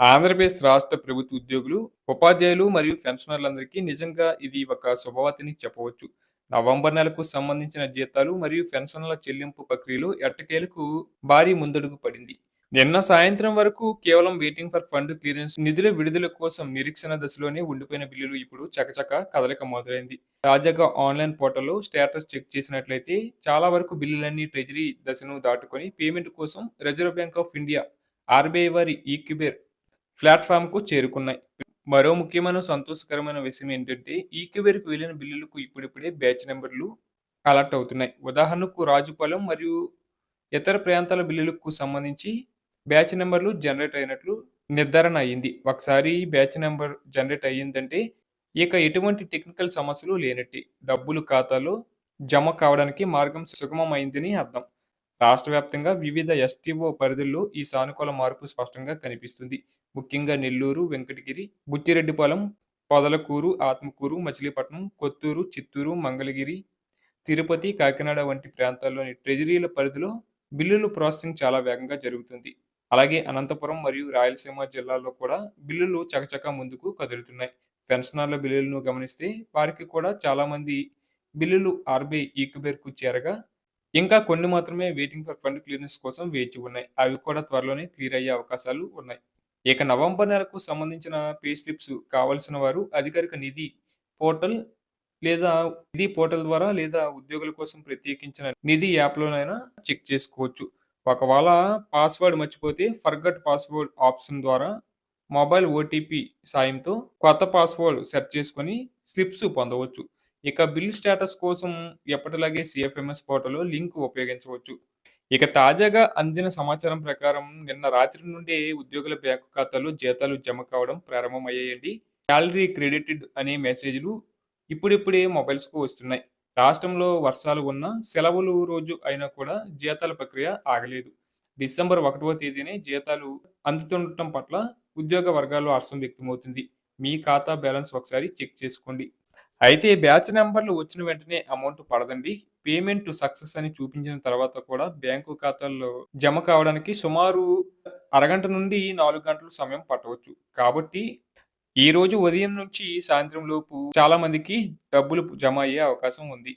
ఆంధ్రప్రదేశ్ రాష్ట్ర ప్రభుత్వ ఉద్యోగులు, ఉపాధ్యాయులు మరియు పెన్షనర్లందరికీ నిజంగా ఇది ఒక శుభవార్తని చెప్పవచ్చు. నవంబర్ నెలకు సంబంధించిన జీతాలు మరియు పెన్షన్ల చెల్లింపు ప్రక్రియలో ఎట్టకేలకు భారీ ముందడుగు పడింది. నిన్న సాయంత్రం వరకు కేవలం వెయిటింగ్ ఫర్ ఫండ్ క్లియరెన్స్ నిధుల విడుదల కోసం నిరీక్షణ దశలోనే ఉండిపోయిన బిల్లులు ఇప్పుడు చకచక కదలిక మొదలైంది. తాజాగా ఆన్లైన్ పోర్టల్లో స్టేటస్ చెక్ చేసినట్లయితే చాలా వరకు బిల్లులన్నీ ట్రెజరీ దశను దాటుకొని పేమెంట్ కోసం reserve bank of India RBI వారి ఈక్యుబేర్ ప్లాట్ఫామ్కు చేరుకున్నాయి. మరో ముఖ్యమైన సంతోషకరమైన విషయం ఏంటంటే ఈక్యుబేర్కు వెళ్ళిన బిల్లులకు ఇప్పుడిప్పుడే బ్యాచ్ నెంబర్లు అలర్ట్ అవుతున్నాయి. ఉదాహరణకు రాజుపాలెం మరియు ఇతర ప్రాంతాల బిల్లులకు సంబంధించి బ్యాచ్ నెంబర్లు జనరేట్ అయినట్లు నిర్ధారణ అయింది. ఒకసారి బ్యాచ్ నెంబర్ జనరేట్ అయ్యిందంటే ఇక ఎటువంటి టెక్నికల్ సమస్యలు లేనట్టి డబ్బులు ఖాతాలో జమ కావడానికి మార్గం సుగమం అయిందని అర్థం. రాష్ట్ర వ్యాప్తంగా వివిధ ఎస్టీఓ పరిధుల్లో ఈ సానుకూల మార్పు స్పష్టంగా కనిపిస్తుంది. ముఖ్యంగా నెల్లూరు, వెంకటగిరి, బుచ్చిరెడ్డిపాలెం, పొదలకూరు, ఆత్మకూరు, మచిలీపట్నం, కొత్తూరు, చిత్తూరు, మంగళగిరి, తిరుపతి, కాకినాడ వంటి ప్రాంతాల్లోని ట్రెజరీల పరిధిలో బిల్లుల ప్రాసెసింగ్ చాలా వేగంగా జరుగుతుంది. అలాగే అనంతపురం మరియు రాయలసీమ జిల్లాల్లో కూడా బిల్లులు చకచక ముందుకు కదులుతున్నాయి. పెన్షనర్ల బిల్లులను గమనిస్తే వారికి కూడా చాలామంది బిల్లులు ఆర్బీఐ ఈక్బేర్కు చేరగా ఇంకా కొన్ని మాత్రమే వెయిటింగ్ ఫర్ ఫండ్ క్లియరెన్స్ కోసం వేచి ఉన్నాయి. అవి కూడా త్వరలోనే క్లియర్ అయ్యే అవకాశాలు ఉన్నాయి. ఇక నవంబర్ నెలకు సంబంధించిన పే స్లిప్స్ కావాల్సిన వారు అధికారిక నిధి పోర్టల్ లేదా నిధి పోర్టల్ ద్వారా లేదా ఉద్యోగుల కోసం ప్రత్యేకించిన నిధి యాప్‌లోనైనా చెక్ చేసుకోవచ్చు. ఒకవేళ పాస్వర్డ్ మర్చిపోతే ఫర్గట్ పాస్వర్డ్ ఆప్షన్ ద్వారా మొబైల్ ఓటీపీ సాయంతో కొత్త పాస్వర్డ్ సెట్ చేసుకొని స్లిప్స్ పొందవచ్చు. ఇక బిల్ స్టేటస్ కోసం ఎప్పటిలాగే సిఎఫ్ఎంఎస్ పోర్టల్‌లో లింక్ ఉపయోగించవచ్చు. ఇక తాజాగా అందిన సమాచారం ప్రకారం నిన్న రాత్రి నుండే ఉద్యోగుల బ్యాంకు ఖాతాలో జీతాలు జమ కావడం ప్రారంభమయ్యాయండి. శాలరీ క్రెడిటెడ్ అనే మెసేజ్‌లు ఇప్పుడిప్పుడే మొబైల్స్‌కు వస్తున్నాయి. రాష్ట్రంలో వర్షాలు ఉన్నా, సెలవులు రోజు అయినా కూడా జీతాల ప్రక్రియ ఆగలేదు. డిసెంబర్ ఒకటవ తేదీనే జీతాలు అందుతుండటం పట్ల ఉద్యోగ వర్గాల్లో హర్షం వ్యక్తమవుతుంది. మీ ఖాతా బ్యాలెన్స్ ఒకసారి చెక్ చేసుకోండి. అయితే బ్యాచ్ నెంబర్లు వచ్చిన వెంటనే అమౌంట్ పడదండి. పేమెంట్ సక్సెస్ అని చూపించిన తర్వాత కూడా బ్యాంకు ఖాతాల్లో జమ కావడానికి సుమారు అరగంట నుండి నాలుగు గంటలు సమయం పట్టవచ్చు. కాబట్టి ఈ రోజు ఉదయం నుంచి సాయంత్రం లోపు చాలా మందికి డబ్బులు జమ అయ్యే అవకాశం ఉంది.